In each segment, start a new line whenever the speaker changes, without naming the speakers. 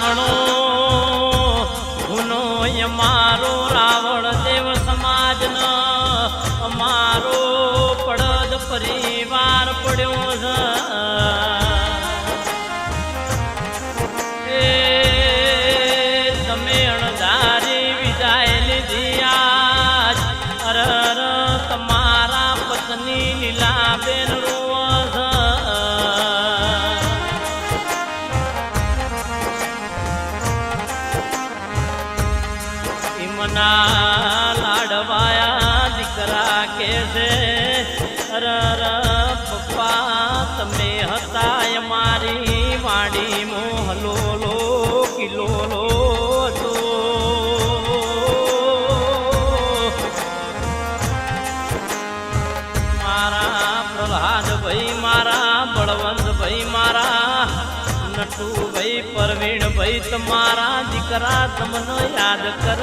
મણો ગુનો અમારો રાવણ દેવ સમાજનો અમારો પડદ પરિવાર કે છે? પપ્પા, તમે હતા અમારી વાડી મોહલો લો કિલો લો તો મારા પ્રહલાદભાઈ, મારા નટુ ભાઈ પરવીણ ભાઈ તમારા દીકરા તમને યાદ કર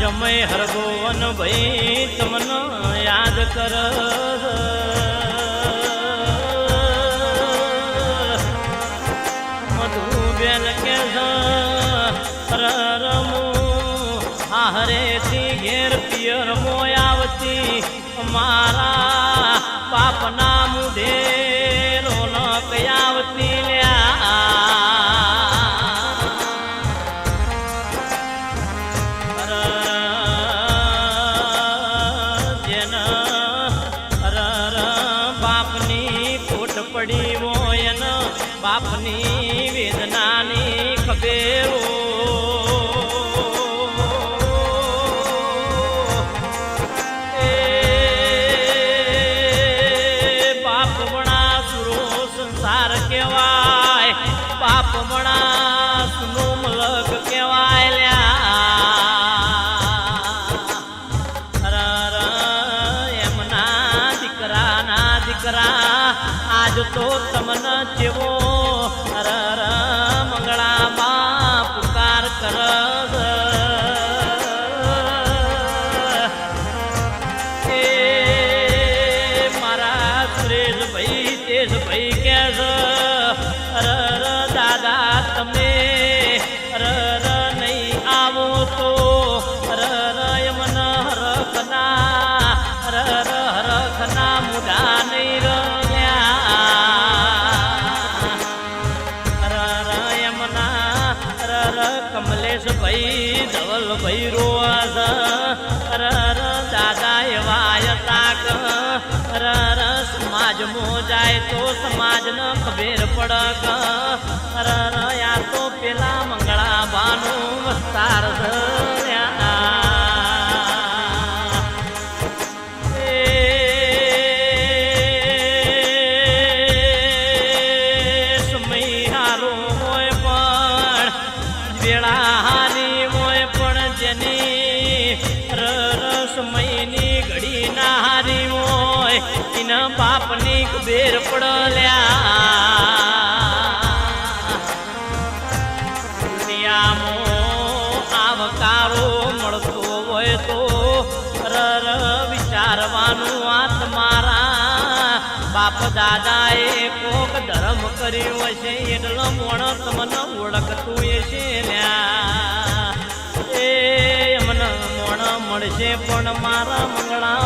જમય હરગોવન ભાઈ, તમને યાદ કર. મધુબેન કે રમુ હારે ઘેર પિયર મોયાવતી મારા પાપના મુઢે બાપની વેદનાની ખબેરો એ બાપ વણા સુરો સંસાર કહેવાય બાપ વણા સુનો મલક કહેવાય લ્યા અરર એમના દીકરાના દીકરા આજ તો તમને જેવો મારા તેજ ભાઈ કે છે અરર દાદા તમે અરર નહીં આવો તો. અરર યમન હરખના. અરર હરખના મુઢા નહીં રહ્યા અરર યમના અરર કમલેશભાઈ ધવલભાઈ રોવાસ અરર સમાજમાં જાય તો સમાજને ખબેર પડક. રયા તો પેલા મંગળા બાનુ વસ્તાર સમયની ઘડી ના હારી હોય. એના બાપની બેર પડલ્યા. આવકારો મળતો હોય તો રર વિચારવાનું તમારા બાપ દાદાએ કોક ધર્મ કર્યો હશે એટલો મોણ તમને ઓળખતું હશે લ્યા. એ મને મોણ મળશે પણ મારા મંગળા